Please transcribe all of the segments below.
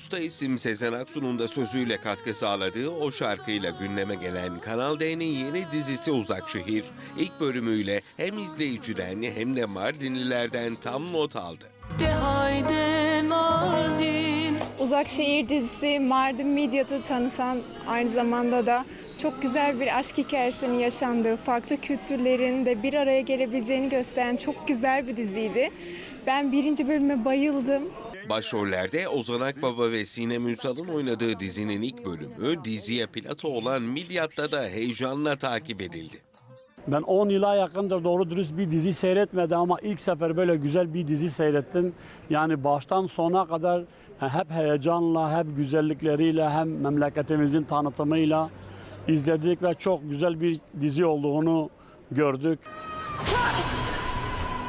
Usta isim Sezen Aksu'nun da sözüyle katkı sağladığı o şarkıyla gündeme gelen Kanal D'nin yeni dizisi Uzak Şehir, ilk bölümüyle hem izleyiciden hem de Mardinlilerden tam not aldı. De haydi Mardin Uzak Şehir dizisi Mardin Midyat'ı tanıtan aynı zamanda da çok güzel bir aşk hikayesinin yaşandığı, farklı kültürlerin de bir araya gelebileceğini gösteren çok güzel bir diziydi. Ben birinci bölüme bayıldım. Başrollerde Ozan Akbaba ve Sinem Ünsal'ın oynadığı dizinin ilk bölümü diziye plato olan Milyat'ta da heyecanla takip edildi. Ben 10 yıla yakındır doğru dürüst bir dizi seyretmedim ama ilk sefer böyle güzel bir dizi seyrettim. Yani baştan sona kadar hep heyecanla, hep güzellikleriyle, hem memleketimizin tanıtımıyla izledik ve çok güzel bir dizi olduğunu gördük.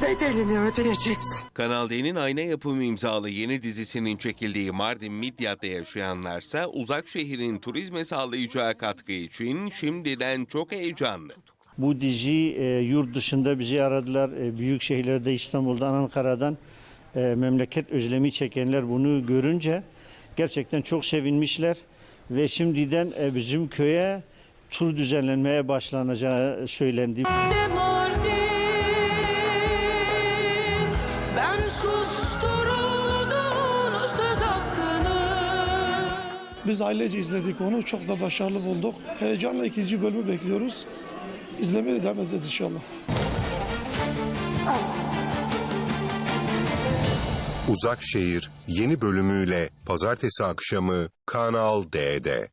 Bedelini ödeyeceksin. Kanal D'nin ayna yapımı imzalı yeni dizisinin çekildiği Mardin Midyat'ta yaşayanlarsa uzak şehrin turizme sağlayacağı katkı için şimdiden çok heyecanlı. Bu dizi e, yurt dışında bizi aradılar. E, büyük şehirlerde İstanbul'dan, Ankara'dan e, memleket özlemi çekenler bunu görünce gerçekten çok sevinmişler. Ve şimdiden e, bizim köye tur düzenlenmeye başlanacağı söylendi. de Biz ailece izledik onu. Çok da başarılı bulduk. Heyecanla ikinci bölümü bekliyoruz. İzlemeye de devam edeceğiz inşallah. Uzak Şehir yeni bölümüyle pazartesi akşamı Kanal D'de.